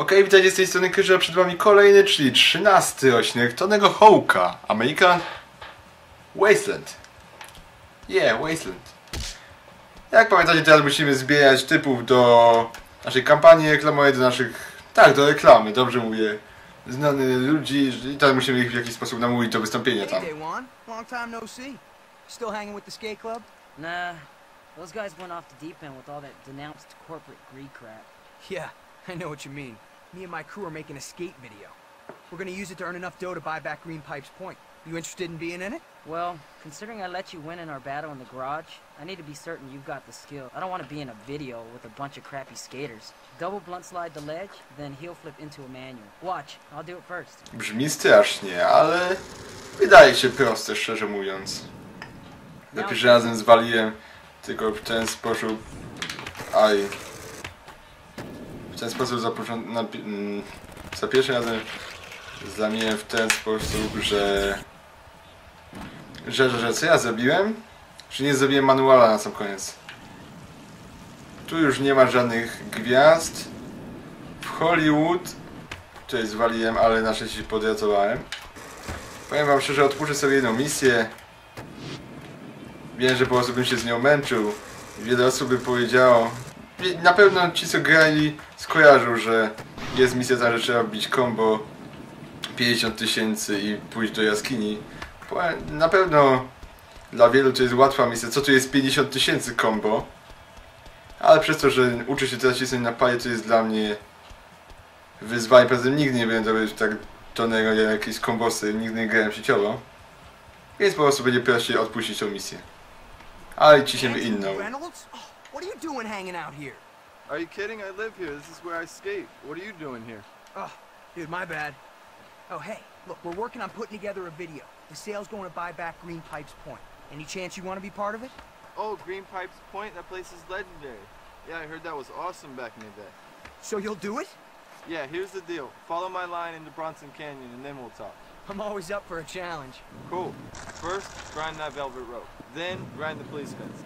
Okej, witajcie z tej strony Kryża, przed wami kolejny, czyli trzynasty odcinek Tonego Hołka, American Wasteland. Yeah, Wasteland. Jak pamiętacie, teraz musimy zbierać typów do naszej kampanii reklamowej, do naszych... Tak, do reklamy, dobrze mówię. Znanych ludzi i teraz musimy ich w jakiś sposób namówić do wystąpienia tam. No. Still hanging with the skate club? Nah, those guys went off the deep end with all that denounced corporate greed crap. Yeah, I know what you mean. Me and my crew are making a skate video. We're gonna use it to earn enough dough to buy back Green Pipes Point. You interested in being in it? Well, considering I let you win in our battle in the garage, I need to be certain you've got the skill. I don't want to be in a video with a bunch of crappy skaters. Double blunt slide the ledge, then heel flip into a manual. Watch, I'll do it first. Brzmi strasznie, ale wydaje się proste, szczerze mówiąc. Za pierwszym razem zwaliłem tylko w ten sposób. Aj. W ten sposób za, na, mm, za pierwszym razem zamieniłem w ten sposób, że, że, że, że co ja zrobiłem? Że nie zrobiłem manuala na sam koniec. Tu już nie ma żadnych gwiazd. W Hollywood Tutaj zwaliłem, ale na szczęście się podracowałem. Powiem wam szczerze, odpuszczę sobie jedną misję. Wiem, że po prostu bym się z nią męczył. Wiele osób by powiedziało... Na pewno ci co grali skojarzą, że jest misja ta, że trzeba bić combo 50 tysięcy i pójść do jaskini. Na pewno dla wielu to jest łatwa misja. Co tu jest 50 tysięcy combo? Ale przez to, że uczę się teraz cisnąć na paję, to jest dla mnie wyzwanie. Poza tym nigdy nie będę robić tak tonego jak jakieś kombosy, nigdy nie grałem sieciowo. Więc po prostu będzie prościej odpuścić tą misję. Ale ciśniemy inną. What are you doing hanging out here? Are you kidding? I live here. This is where I skate. What are you doing here? Oh, dude, my bad. Oh, hey, look, we're working on putting together a video. The sale's going to buy back Green Pipes Point. Any chance you want to be part of it? Oh, Green Pipes Point. That place is legendary. Yeah, I heard that was awesome back in the day. So you'll do it? Yeah, here's the deal. Follow my line into Bronson Canyon and then we'll talk. I'm always up for a challenge. Cool. First, grind that velvet rope. Then, grind the police fence.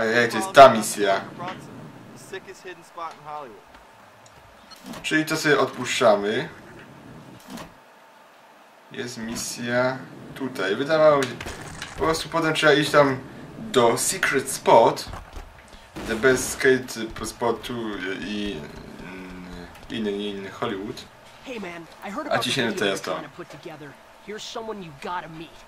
A jak to jest ta misja. In. Czyli to sobie odpuszczamy. Jest misja tutaj. Wydawało mi się... Po prostu potem trzeba iść tam do Secret Spot. The best skate spot tu i mm, inny, inny Hollywood. A about ci the się nie video you're testo. trying to. Here's someone you gotta meet.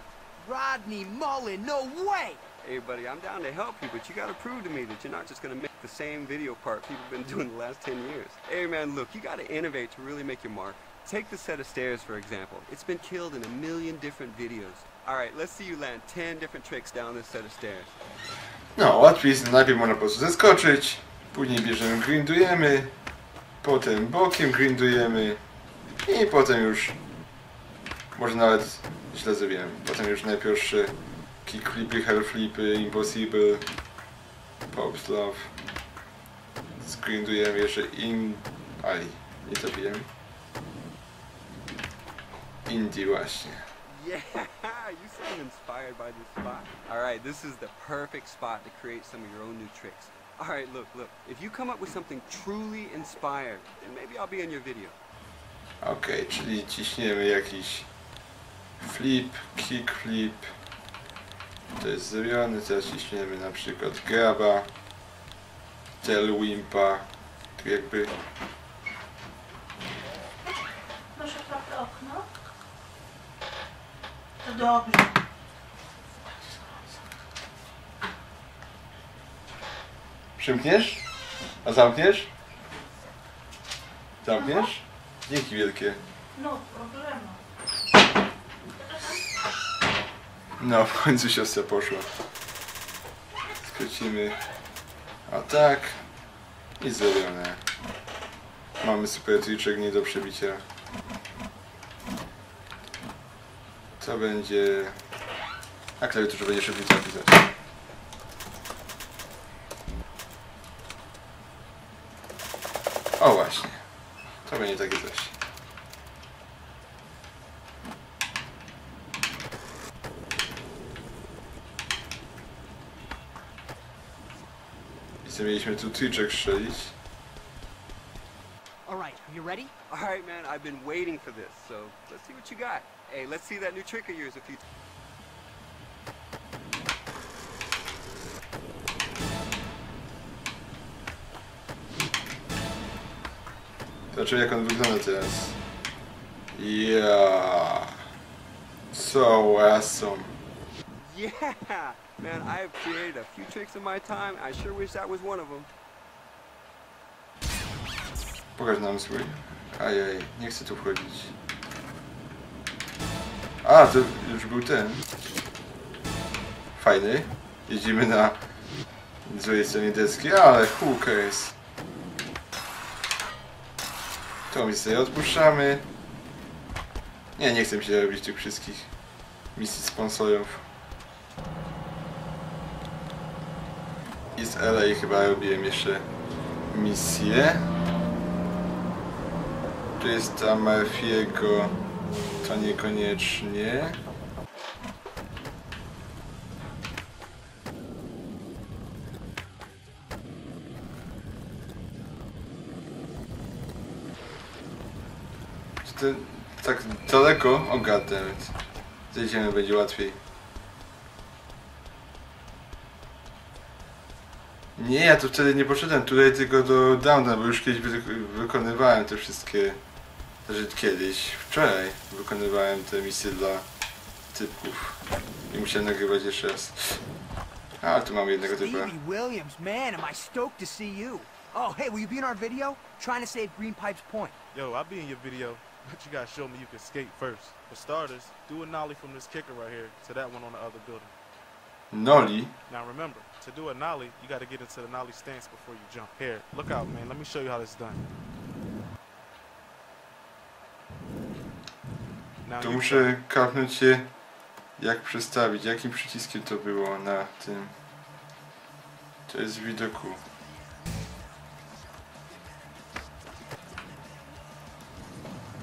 Rodney Mullen, no way! Hey, buddy, I'm down to help you, but you gotta prove to me that you're not just gonna make the same video part people have been doing the last 10 years. Hey, man, look, you gotta innovate to really make your mark. Take the set of stairs, for example. It's been killed in a million different videos. Alright, let's see you land 10 different tricks down this set of stairs. No, łatwiej jest, najpierw można po prostu zeskoczyć, później bierzemy, grindujemy, potem bokiem grindujemy i potem już, może nawet źle zrobiłem, potem już najprostsze kickflipy, hellflipy, impossible, pops love, zgrindujemy jeszcze in... aj, nie zrobiłem. Indie właśnie. Yeah, you sound inspired by this spot. Alright, this is the perfect spot to create some of your own new tricks. Alright, look, look. If you come up with something truly inspired, then maybe I'll be in your video. Okej, czyli ciśniemy jakiś flip, kickflip. To jest zrobione, teraz ciśniemy na przykład graba, tailwimpa. Tu jakby Proszę trochę okno. To dobrze. przymkniesz? A zamkniesz? Zamkniesz? Dzięki wielkie. No, problemu. No, w końcu siostra poszła. Skrócimy. A tak. I zrobione. Mamy super triczek nie do przebicia. Co będzie... A klawiaturze będzie szybciej zapisać. I co mieliśmy tu triczek strzelić. All right, You ready? All right, man, I've been waiting for this, so let's see what you got. Hey, let's see that new trick of yours if you... Zobaczymy jak on wygląda teraz. Ja. So awesome. Yeah! Man, I have created a few tricks in my time. I sure wish that was one of them. Pokaż nam swój. Ajaj, nie chcę tu wchodzić. A, to już był ten. Fajny. Jeździmy na złej stronie deski, ale who cares. To mi sobie odpuszczamy. Nie, nie chcę się robić tych wszystkich misji sponsorów. I z LA chyba robiłem jeszcze misję. Tu jest ta Murphy'ego, to niekoniecznie. Tak daleko? O goddammit. Zejdziemy, będzie łatwiej. Nie, ja tu wtedy nie poszedłem tutaj tylko do Downa, bo już kiedyś wy wykonywałem te wszystkie... Znaczy kiedyś, wczoraj wykonywałem te misje dla typków. I musiałem nagrywać jeszcze raz. A, tu mamy jednego typa. Williams, man, am I stoked to see you. Oh, hey, will you be in our video? Trying to save Green Pipes Point. Yo, I'll be in your video, but you gotta show me you can skate first. For starters, do a nollie from this kicker right here to that one on the other building. Noli. Now remember, to do a nollie, you gotta get into the nollie stance before you jump. Here, look out, man. Let me show you how this is done. Tu muszę kapnąć się jak przestawić, jakim przyciskiem to było na tym. To jest w widoku.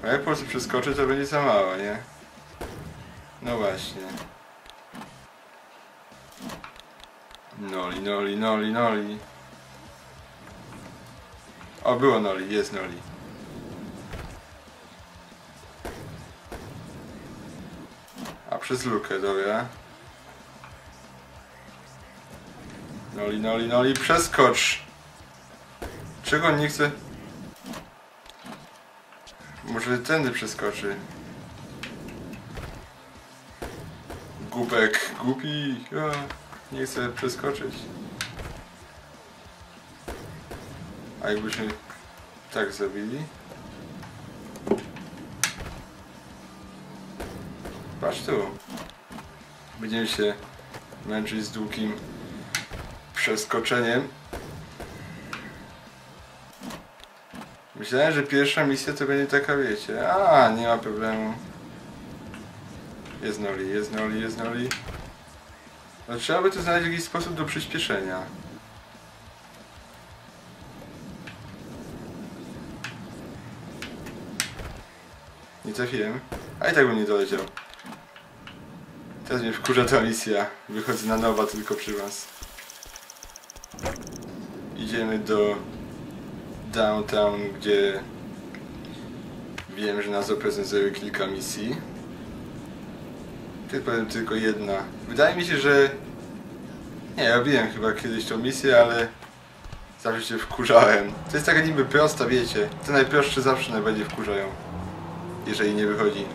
A jak po prostu przeskoczę, to będzie za mało, nie? No właśnie. Noli, noli, noli, noli. O, było noli, jest noli. A przez lukę, dobra. Noli, noli, noli, przeskocz! Czego on nie chce? Może tędy przeskoczy. Głupek, głupi. Nie chce przeskoczyć. A jakbyśmy tak zrobili? Patrz tu. Będziemy się męczyć z długim przeskoczeniem. Myślałem, że pierwsza misja to będzie taka, wiecie. A, nie ma problemu. Jest noli, jest noli, jest noli. No trzeba by tu znaleźć jakiś sposób do przyspieszenia. Nie trafiłem. A i tak bym nie doleciał. Teraz mnie wkurza ta misja. Wychodzę na nowa tylko przy was. Idziemy do downtown, gdzie wiem, że nas oprezentuje kilka misji. Ty powiem tylko jedna. Wydaje mi się, że nie, robiłem chyba kiedyś tą misję, ale zawsze się wkurzałem. To jest taka niby prosta, wiecie. Te najprostsze zawsze najbardziej wkurzają. Jeżeli nie wychodzi.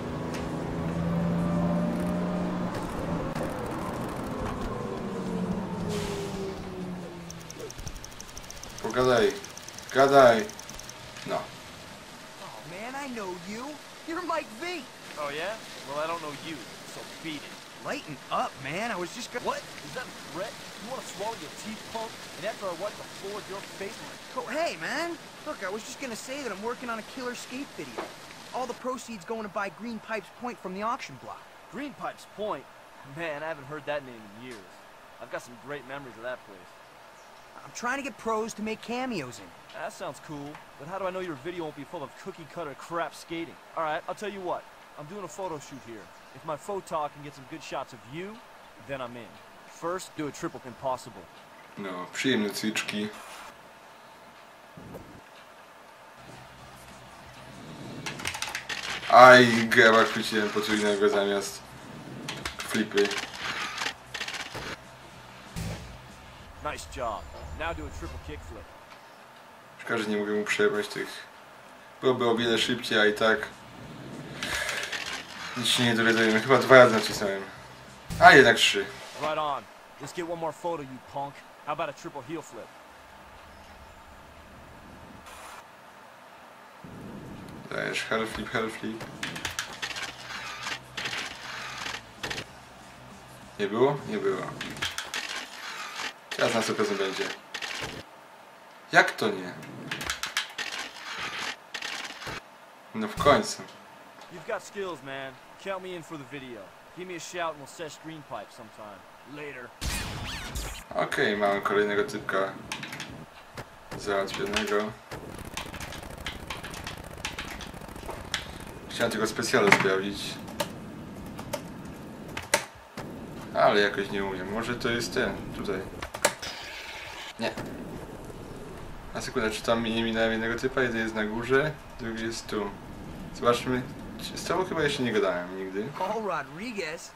Pogadaj. Gadaj. No. Oh, man, I know you. You're Mike V. Oh yeah? Well, I don't know you, so beat it. Lighten up, man. I was just gonna... What? Is that a threat? You want to swallow your teeth, punk? And after I wipe the floor with your face? Oh, hey, man. Look, I was just gonna say that I'm working on a killer skate video. All the proceeds going to buy Green Pipes Point from the auction block. Green Pipes Point? Man, I haven't heard that name in years. I've got some great memories of that place. I'm trying to get pros to make cameos in. That sounds cool, but how do I know your video won't be full of cookie-cutter crap skating? Alright, I'll tell you what. I'm doing a photo shoot here. If my photog can get some good shots of you, then I'm in. First, do a triple impossible. No, przyjemne cwiczki. Aj, graba chwyciłem potrójnego zamiast flipy. Nice job. Now do a triple kickflip. Szkoda, że nie mogę mu przerwać tych. Byłoby o wiele szybciej, a i tak nic się nie dowiadujemy. Chyba dwa razy nacisnąłem. A jednak trzy. Right on. Let's get one more photo, you punk. How about a triple heel flip? Dajesz hell flip, hell flip. Nie było? Nie było. Teraz na 100% będzie. Jak to nie? No w końcu. You've got skills, man. Count me in for the video. Give me a shout and we'll pipe sometime. Later. Okej, mamy kolejnego typka załatwionego. Chciałem tylko specjalnie sprawdzić. Ale jakoś nie umiem. Może to jest ten, tutaj. Nie. Na sekundę, czy tam nie minąłem jednego typa? Jeden jest na górze, drugi jest tu. Zobaczmy. Z tobą chyba jeszcze nie gadałem nigdy. Oh, Rodriguez.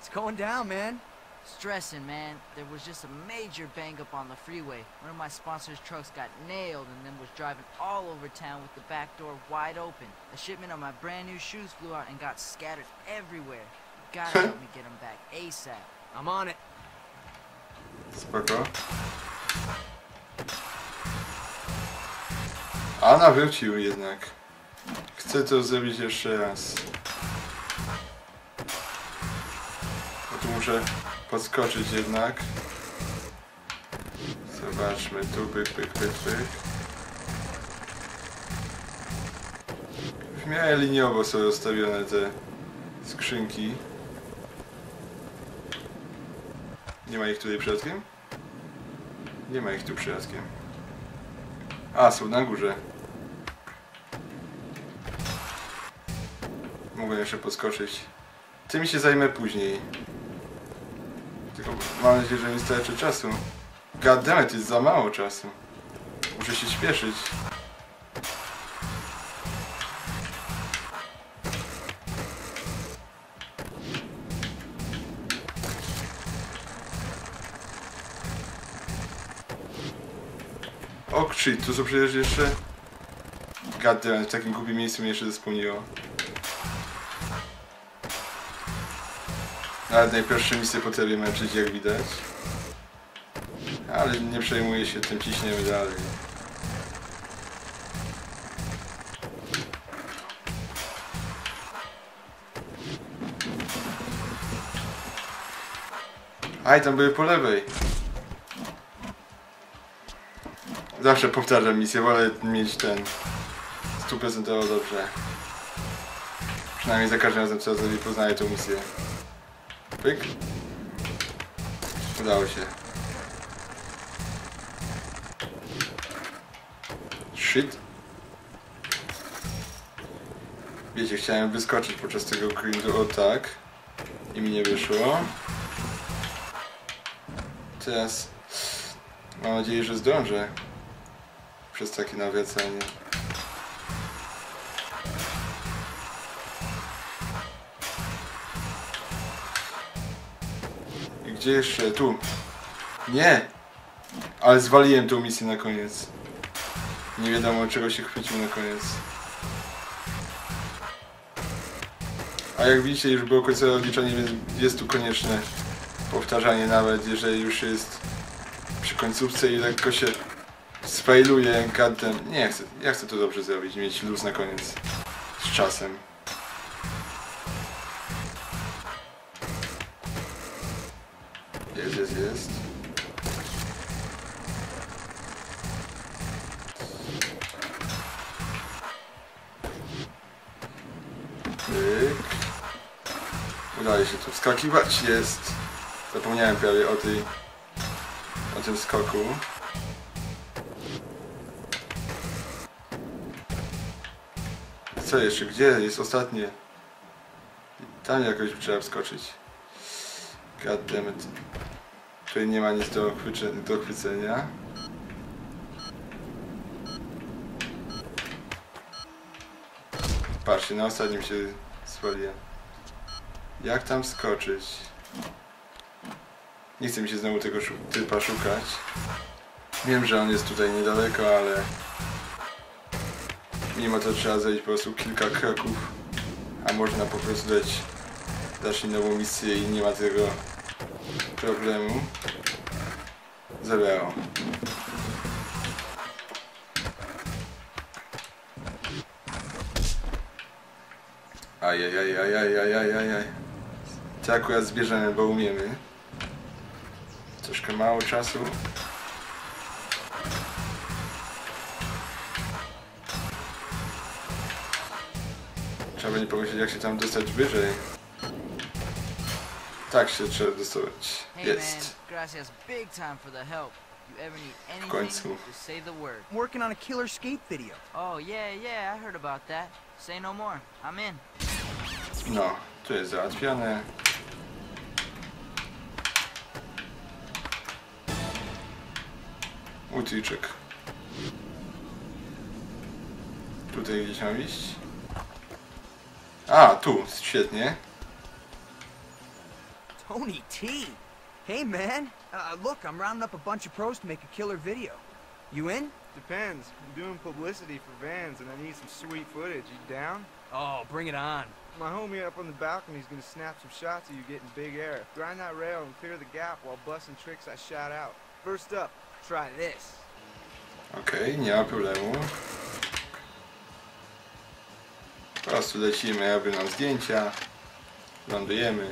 It's going down, man. Stressing, man. There was just a major bang up on the freeway. One of my sponsor's trucks got nailed and then was driving all over town with the back door wide open. A shipment of my brand new shoes flew out and got scattered everywhere. You gotta help me get them back ASAP. I'm on it. Spoko. A nawrócił jednak. Chcę to zrobić jeszcze raz. Bo tu muszę podskoczyć jednak. Zobaczmy, tu pyk, pyk, pyk, pyk. W miarę liniowo są rozstawione te skrzynki. Nie ma ich tutaj przypadkiem? Nie ma ich tu przypadkiem. A, są na górze. Mogę jeszcze podskoczyć. Tym się zajmę później. Tylko mam nadzieję, że mi starczy czasu. Goddammit, jest za mało czasu. Muszę się śpieszyć. O shit, tu są przecież jeszcze... Goddammit, w takim głupim miejscu mnie jeszcze zespełniło. Nawet najprostsze misje potrafię męczyć, jak widać. Ale nie przejmuję się tym, ciśniemy dalej. Aj, tam były po lewej. Zawsze powtarzam misję, wolę mieć ten stuprocentowo dobrze. Przynajmniej za każdym razem co zrobię poznaję tą misję. Pyk. Udało się. Shit. Wiecie, chciałem wyskoczyć podczas tego grindu o tak. I mi nie wyszło. Teraz mam nadzieję, że zdążę. Przez takie nawracanie. Gdzie jeszcze? Tu. Nie! Ale zwaliłem tą misję na koniec. Nie wiadomo czego się chwycił na koniec. A jak widzicie już było końcowe odliczenie, więc jest tu konieczne powtarzanie nawet, jeżeli już jest przy końcówce i lekko się sfailuje kantem. Nie chcę, ja chcę to dobrze zrobić, mieć luz na koniec. Z czasem. Wskakiwać, jest. Zapomniałem prawie o tej... o tym skoku. Co jeszcze? Gdzie jest ostatnie? Tam jakoś trzeba wskoczyć. God damn it. Tutaj nie ma nic do, chwycze, do chwycenia. Patrzcie, na ostatnim się zwaliłem. Jak tam skoczyć? Nie chcę mi się znowu tego szu- typa szukać. Wiem, że on jest tutaj niedaleko, ale... Mimo to trzeba zejść po prostu kilka kroków. A można po prostu dać, mi nową misję i nie ma tego problemu. Zabrało. Ajajajajajajajajaj. To akurat zbierzemy, bo umiemy. Troszkę mało czasu. Trzeba będzie pomyśleć jak się tam dostać wyżej. Tak się trzeba dostawać. Hey Jest. man, gracias big time for the help. You ever need końcu. anything, just say the word. I'm working on a killer skate video. Oh yeah, yeah, I heard about that. Say no more. I'm in. No, tu jest załatwione. Utyczek. Tutaj gdzieś mam iść? A, tu, świetnie. Tony T. Hey, man. Uh, look, I'm rounding up a bunch of pros to make a killer video. You in? Depends. I'm doing publicity for Vans and I need some sweet footage. You down? Oh, bring it on. My homie up on the balcony is gonna snap some shots of you getting big air. Grind that rail and clear the gap while busting tricks I shot out. First up, try this. Okej, nie ma problemu. Po prostu lecimy, robią nam zdjęcia. Lądujemy.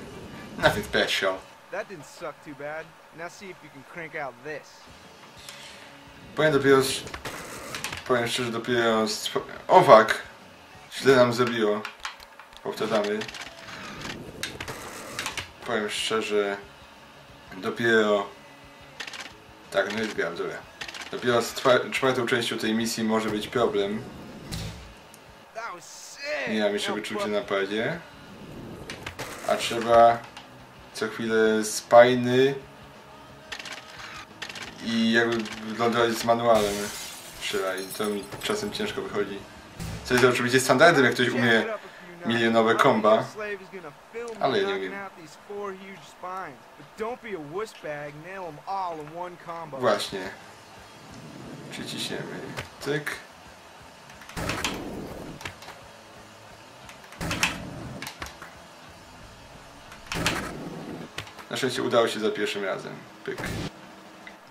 Nothing special. That didn't suck too bad. Now see if you can crank out this. Powiem dopiero... Powiem szczerze, dopiero... sp- O fuck! Źle nam zrobiło. Powtarzamy. Powiem szczerze... Dopiero... Tak, no i zbieram, dobra. Dopiero z czwa- czwartą częścią tej misji może być problem. Sick! Nie mam jeszcze Now wyczucia put- na padzie. A trzeba co chwilę spajny i jakby lądować z manualem strzelaj. To mi czasem ciężko wychodzi. Co jest oczywiście standardem, jak ktoś umie milionowe komba. Ale nie combo. Właśnie. Przyciśniemy. Tyk. Na szczęście udało się za pierwszym razem. Pyk.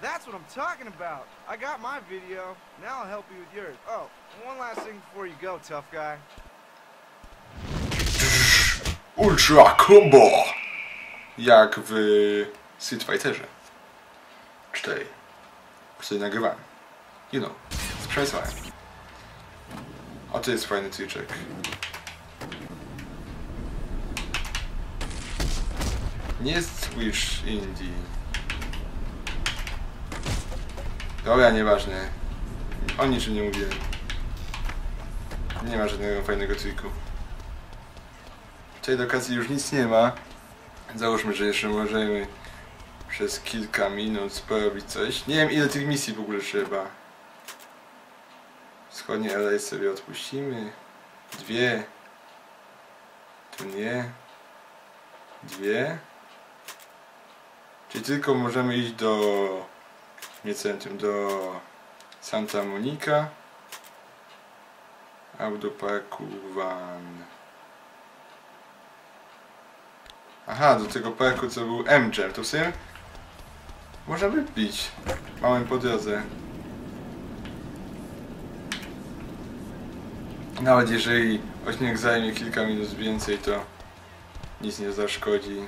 That's what I'm talking about. I got my video. Now I'll help you with yours. Oh, one last thing before you go, tough guy. Ultra Combo! Jak w Street Fighterze 4. Który nagrywałem. You know, z przemysłem. To jest fajny triczek. Nie Switch Indie. Dobra, nieważne. O niczym nie mówiłem. Nie ma żadnego fajnego triku. Tej lokacji już nic nie ma. Załóżmy, że jeszcze możemy przez kilka minut porobić coś. Nie wiem ile tych misji w ogóle trzeba. Wschodnie LA sobie odpuścimy. Dwie. Tu nie. Dwie. Czyli tylko możemy iść do... Nie centrum, do Santa Monica. Albo parku Van. Aha, do tego parku co był M-Jam, to w sumie można by pić. Małem po drodze. Nawet jeżeli odcinek zajmie kilka minut więcej, to nic nie zaszkodzi.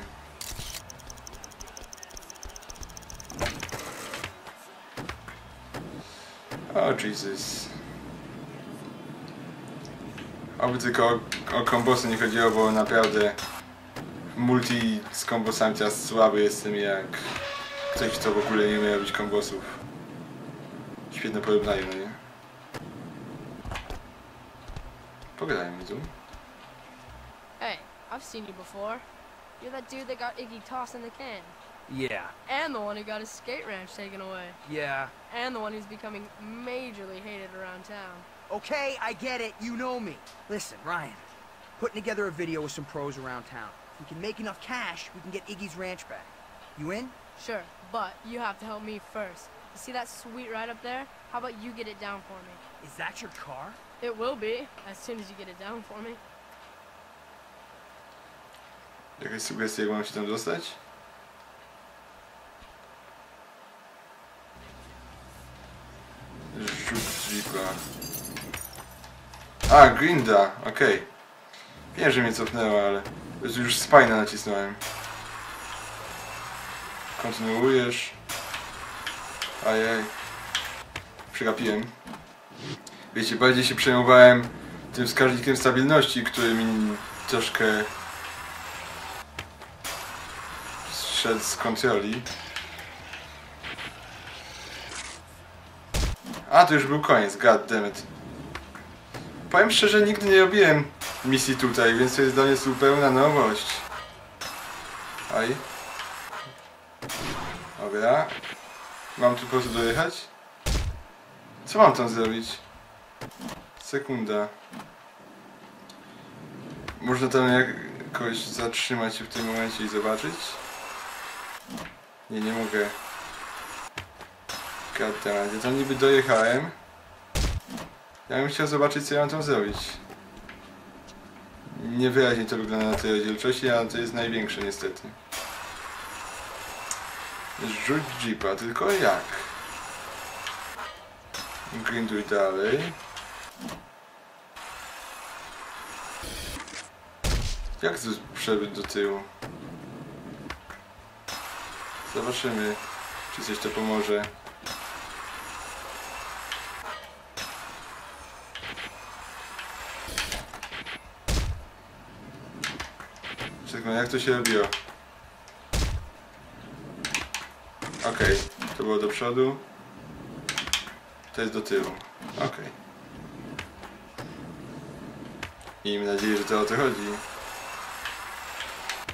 O Jesus. Oby tylko o, o kombosy nie chodziło, bo naprawdę multi z kombosami teraz słaby jestem jak ktoś, kto w ogóle nie umie robić kombosów. Świetne porównanie, no nie? Pogadajmy tu. Hey, I've seen you before. You're that dude that got Iggy tossed in the can. Yeah, And the one who got his skate ranch taken away. yeah. And the one who's becoming majorly hated around town. Okay, I get it. You know me. Listen, Ryan, putting together a video with some pros around town. If we can make enough cash, we can get Iggy's ranch back. You in? Sure, but you have to help me first. You see that sweet ride up there? How about you get it down for me? Is that your car? It will be, as soon as you get it down for me. Jakaś sugestia, jak mam się tam dostać? Rzut jeepa. A, Grinda, okej. Wiem, że mnie cofnęła, ale już spajna nacisnąłem. Kontynuujesz. Ajaj. Przegapiłem. Wiecie, bardziej się przejmowałem tym wskaźnikiem stabilności, który mi troszkę zszedł z kontroli. A, to już był koniec, goddammit. Powiem szczerze, nigdy nie robiłem misji tutaj, więc to jest dla mnie zupełna nowość. Aj. Dobra. Mam tu po prostu dojechać? Co mam tam zrobić? Sekunda. Można tam jakoś zatrzymać się w tym momencie i zobaczyć? Nie, nie mogę. Goddammit, ja tam niby dojechałem. Ja bym chciał zobaczyć, co ja mam tam zrobić. Niewyraźnie to wygląda na tej rozdzielczości, a to jest największe niestety. Rzuć jeepa, tylko jak? Grinduj dalej. Jak to przebyć do tyłu? Zobaczymy, czy coś to pomoże. Czekaj, jak to się robiło? Okej, to było do przodu. To jest do tyłu. Okej. Miejmy nadzieję, że to o to chodzi.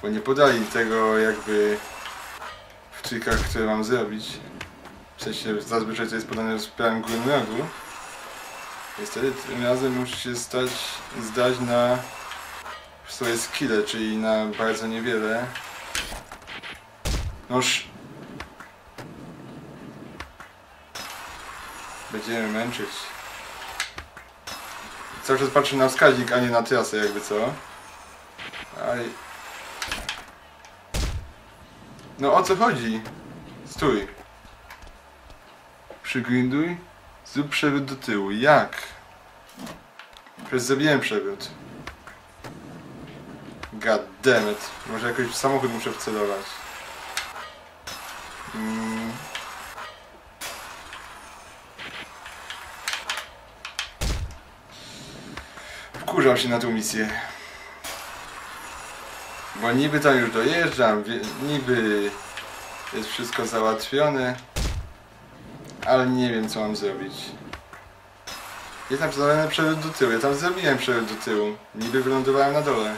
Bo nie podali tego jakby w trikach, które mam zrobić. W sensie zazwyczaj to jest podane w prawym górnym rogu. Niestety tym razem muszę się stać, zdać na swoje skille, czyli na bardzo niewiele. Noż... Będziemy męczyć. Cały czas patrzę na wskaźnik, a nie na trasę jakby co. No o co chodzi? Stój. Przygrinduj. Zrób przewrót do tyłu. Jak? Przecież zrobiłem przewrót. God damn it. Może jakoś w samochód muszę wcelować. Mm. Wkurzam się na tą misję. Bo niby tam już dojeżdżam, niby jest wszystko załatwione, ale nie wiem co mam zrobić. Jest napisane przewrót do tyłu, ja tam zrobiłem przewrót do tyłu. Niby wylądowałem na dole.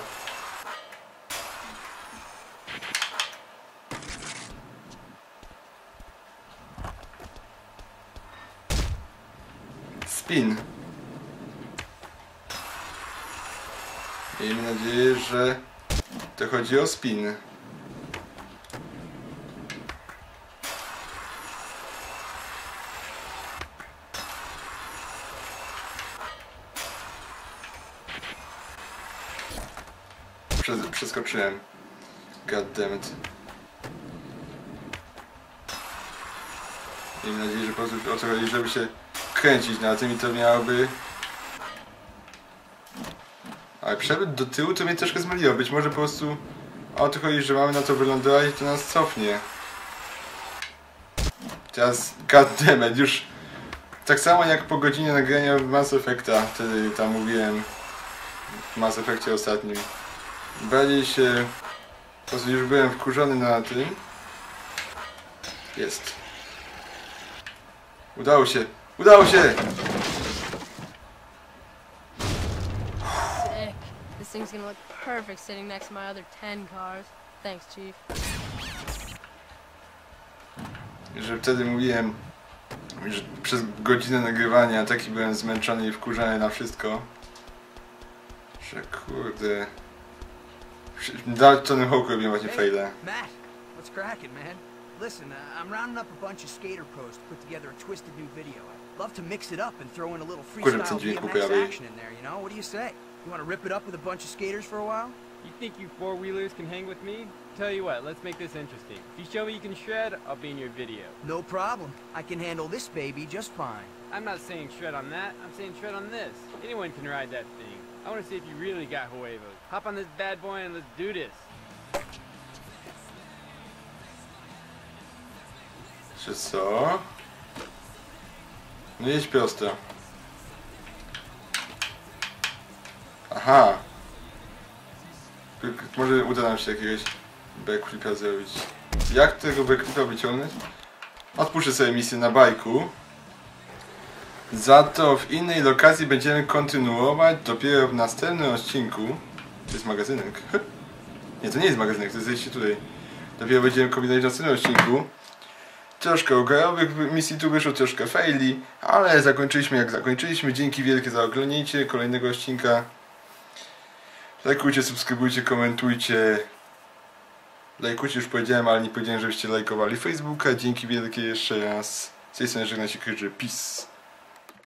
Spin. Miejmy nadzieję, że to chodzi o spin. Przez, przeskoczyłem. God damn it. Miejmy nadzieję, że po prostu o co chodzi, żeby się kręcić na tym i to miałoby... Ale przewrót do tyłu to mnie troszkę zmyliło. Być może po prostu o to chodzi, że mamy na to wylądować i to nas cofnie. Teraz, goddammit, już tak samo jak po godzinie nagrania Mass Effecta, wtedy tam mówiłem w Mass Effectie ostatnim. Bardziej się, po prostu już byłem wkurzony na tym. Jest. Udało się, udało się! Thing's gonna look perfect sitting next to my other 10 cars. Thanks, Chief. że wtedy mówiłem, że przez godzinę nagrywania taki byłem zmęczony i wkurzony na wszystko, Że kurde... Dać Tony Hawk robię właśnie faile. Matt, what's cracking, man? Listen, uh, I'm rounding up a bunch of skater pros to put together a twisted new video. I'd love to mix it up and throw in a little Kurde, freestyle ten dźwięk BMX poprawi. action in there, you know? What do you say? You want to rip it up with a bunch of skaters for a while? You think you four-wheelers can hang with me? Tell you what, let's make this interesting. If you show me you can shred, I'll be in your video. No problem. I can handle this baby just fine. I'm not saying shred on that, I'm saying shred on this. Anyone can ride that thing. I want to see if you really got huevos. Hop on this bad boy and let's do this. Czy co? No jedź Aha. Może uda nam się jakiegoś backflipa zrobić. Jak tego backflipa wyciągnąć? Odpuszczę sobie misję na bajku. Za to w innej lokacji będziemy kontynuować dopiero w następnym odcinku. To jest magazynek. Nie, to nie jest magazynek, to jest zejście tutaj. Dopiero będziemy kombinować w następnym odcinku. Troszkę ograjowych misji tu wyszło, troszkę faili, ale zakończyliśmy jak zakończyliśmy. Dzięki wielkie za oglądnięcie kolejnego odcinka. Lajkujcie, subskrybujcie, komentujcie. Lajkujcie już powiedziałem, ale nie powiedziałem, żebyście lajkowali Facebooka. Dzięki wielkie jeszcze raz. Z tej strony żegna się Kryży. Peace.